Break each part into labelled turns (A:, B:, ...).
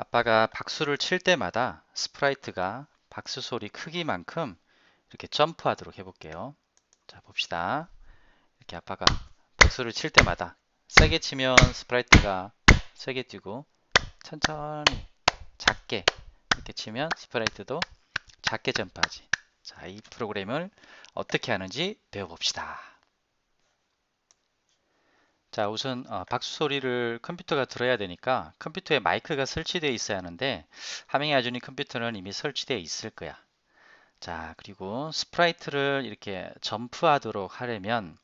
A: 아빠가 박수를 칠 때마다 스프라이트가 박수 소리 크기만큼 이렇게 점프하도록 해볼게요. 자, 봅시다. 이렇게 아빠가 박수를 칠 때마다 세게 치면 스프라이트가 세게 뛰고 천천히 작게 이렇게 치면 스프라이트도 작게 점프하지. 자, 이 프로그램을 어떻게 하는지 배워봅시다. 자, 우선 어, 박수 소리를 컴퓨터가 들어야 되니까 컴퓨터에 마이크가 설치되어 있어야 하는데 하명이 아주니 컴퓨터는 이미 설치되어 있을 거야. 자, 그리고 스프라이트를 이렇게 점프하도록 하려면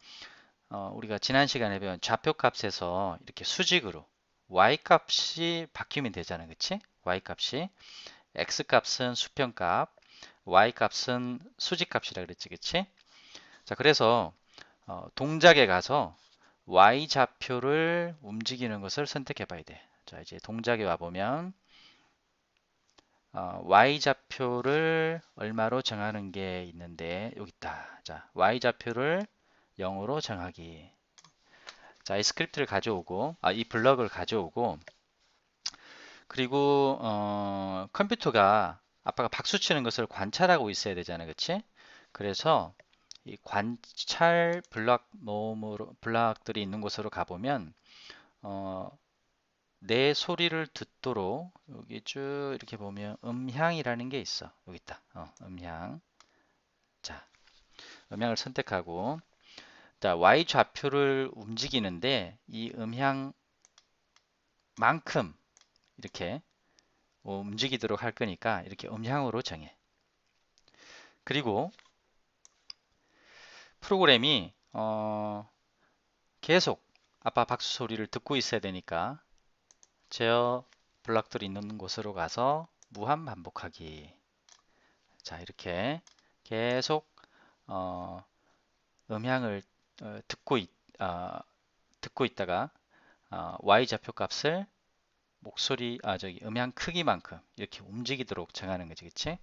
A: 어, 우리가 지난 시간에 배운 좌표 값에서 이렇게 수직으로 y 값이 바뀌면 되잖아, 그치? y 값이 x 값은 수평값, y 값은 수직값이라 그랬지, 그치? 자, 그래서 어, 동작에 가서 y좌표를 움직이는 것을 선택해 봐야 돼. 자, 이제 동작에 와 보면 어, y좌표를 얼마로 정하는 게 있는데 여기 있다. 자, y좌표를 0으로 정하기. 자, 이 스크립트를 가져오고 아, 이 블럭을 가져오고 그리고 어, 컴퓨터가 아빠가 박수 치는 것을 관찰하고 있어야 되잖아요. 그치? 그래서 이 관찰 블락 모음으로 블락들이 있는 곳으로 가보면 어, 내 소리를 듣도록 여기 쭉 이렇게 보면 음향이라는 게 있어. 여기 있다. 어, 음향. 자, 음향을 선택하고 자, Y 좌표를 움직이는데 이 음향만큼 이렇게 움직이도록 할 거니까 이렇게 음향으로 정해. 그리고 프로그램이 어, 계속 아빠 박수 소리를 듣고 있어야 되니까 제어 블락들이 있는 곳으로 가서 무한 반복하기. 자 이렇게 계속 어, 음향을 어, 듣고, 있, 어, 듣고 있다가 어, y 좌표 값을 목소리 아 저기 음향 크기만큼 이렇게 움직이도록 정하는 거지 그치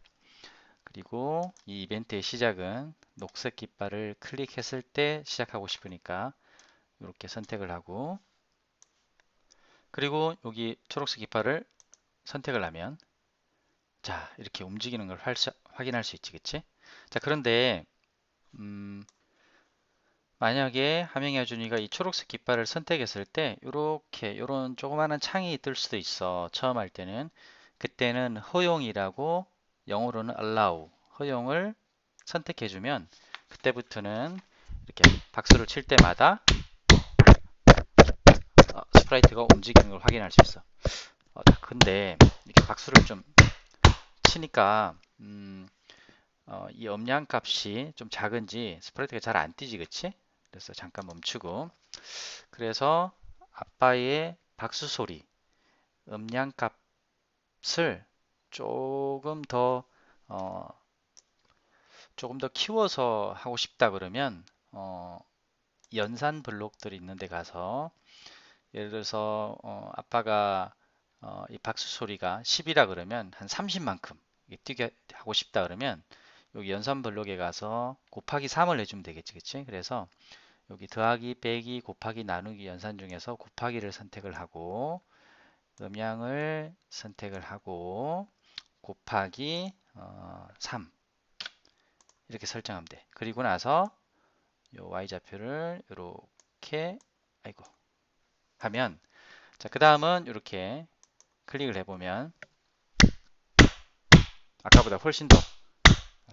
A: 그리고 이 이벤트의 시작은 녹색 깃발을 클릭했을 때 시작하고 싶으니까 이렇게 선택을 하고 그리고 여기 초록색 깃발을 선택을 하면 자 이렇게 움직이는 걸 활, 확인할 수 있지 그치? 자 그런데 음, 만약에 하명이 아준이가 이 초록색 깃발을 선택했을 때 이렇게 이런 조그마한 창이 뜰 수도 있어. 처음 할 때는. 그때는 허용이라고 영어로는 allow 허용을 선택해주면 그때부터는 이렇게 박수를 칠 때마다 어, 스프라이트가 움직이는 걸 확인할 수 있어. 어, 근데 이렇게 박수를 좀 치니까 음, 어, 이 음량 값이 좀 작은지 스프라이트가 잘 안 뛰지 그치? 그래서 잠깐 멈추고 그래서 아빠의 박수 소리 음량 값을 조금 더 어, 조금 더 키워서 하고 싶다 그러면 어, 연산 블록들이 있는 데 가서 예를 들어서 어, 아빠가 어, 이 박수 소리가 10이라 그러면 한 30만큼 뛰게 하고 싶다 그러면 여기 연산 블록에 가서 곱하기 3을 해주면 되겠지 그치? 그래서 여기 더하기 빼기 곱하기 나누기 연산 중에서 곱하기를 선택을 하고 음량을 선택을 하고 곱하기 어, 3 이렇게 설정하면 돼. 그리고 나서 요 y좌표를 이렇게 아이고 하면 자, 그 다음은 이렇게 클릭을 해보면 아까보다 훨씬 더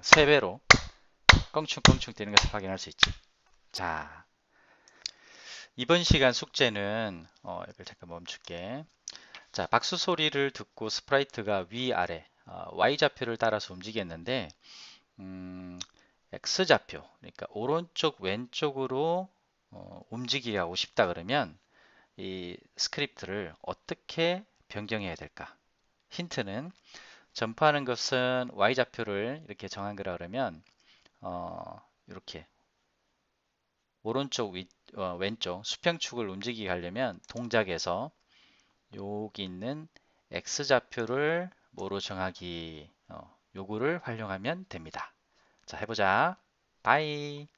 A: 3배로 껑충껑충 되는 것을 확인할 수 있지. 자, 이번 시간 숙제는 어, 이걸 잠깐 멈출게. 자, 박수 소리를 듣고 스프라이트가 위아래 어, y좌표를 따라서 움직였는데 음, x좌표 그러니까 오른쪽 왼쪽으로 어, 움직이고 싶다 그러면 이 스크립트를 어떻게 변경해야 될까? 힌트는 점프하는 것은 y좌표를 이렇게 정한 거라 그러면 어, 이렇게 오른쪽 위, 어, 왼쪽 수평축을 움직이게 하려면 동작에서 여기 있는 x좌표를 뭐로 정하기 어, 요구를 활용하면 됩니다. 자, 해보자. 바이.